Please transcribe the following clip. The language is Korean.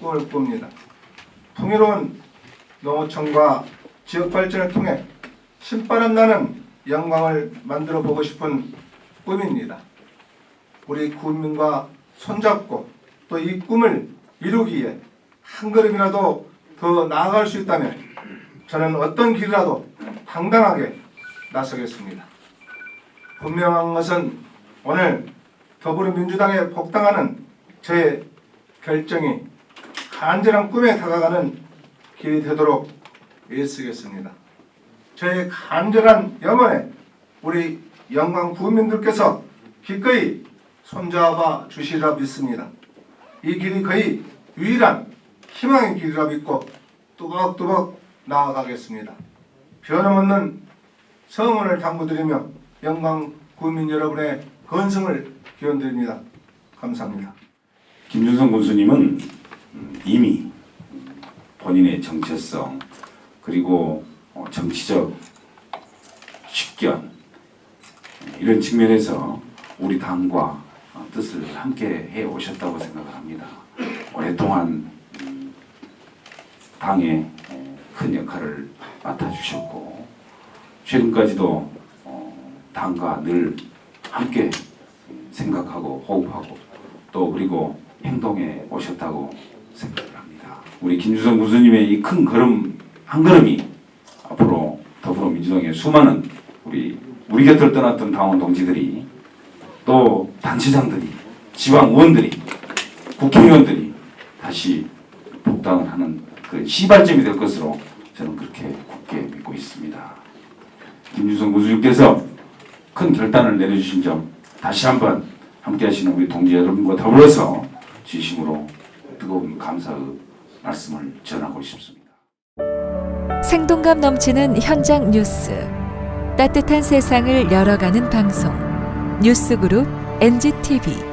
꿈을 꿉니다. 풍요로운 농어촌과 지역 발전을 통해 신바람 나는 영광을 만들어 보고 싶은 꿈입니다. 우리 국민과 손잡고 또 이 꿈을 이루기 위해 한 걸음이라도 더 나아갈 수 있다면 저는 어떤 길이라도 당당하게 나서겠습니다. 분명한 것은 오늘 더불어민주당에 복당하는 제 결정이 간절한 꿈에 다가가는 길이 되도록 애쓰겠습니다. 저의 간절한 염원에 우리 영광 국민들께서 기꺼이 손잡아 주시리라 믿습니다. 이 길이 거의 유일한 희망의 길이라 믿고 뚜벅뚜벅 나아가겠습니다. 변함없는 성원을 당부드리며 영광 국민 여러분의 건승을 기원드립니다. 감사합니다. 김준성 군수님은 음, 이미 본인의 정체성 그리고 어, 정치적 식견 이런 측면에서 우리 당과 어, 뜻을 함께 해 오셨다고 생각을 합니다. 오랫동안 음, 당에 어, 큰 역할을 맡아주셨고 최근까지도 어, 당과 늘 함께 생각하고 호흡하고 또 그리고 행동에 오셨다고 생각을 합니다. 우리 김주성 군수님의 이 큰 걸음 한 걸음이 앞으로 더불어민주당의 수많은 우리 우리 곁을 떠났던 당원 동지들이 또 단체장들이 지방 의원들이 국회의원들이 다시 복당을 하는 그 시발점이 될 것으로 저는 그렇게 굳게 믿고 있습니다. 김주성 군수님께서 큰 결단을 내려주신 점 다시 한번 함께 하시는 우리 동지 여러분과 더불어서 진심으로 뜨거운 감사의 말씀을 전하고 싶습니다. 생동감 넘치는 현장 뉴스. 따뜻한 세상을 열어가는 방송. 뉴스그룹 NGTV.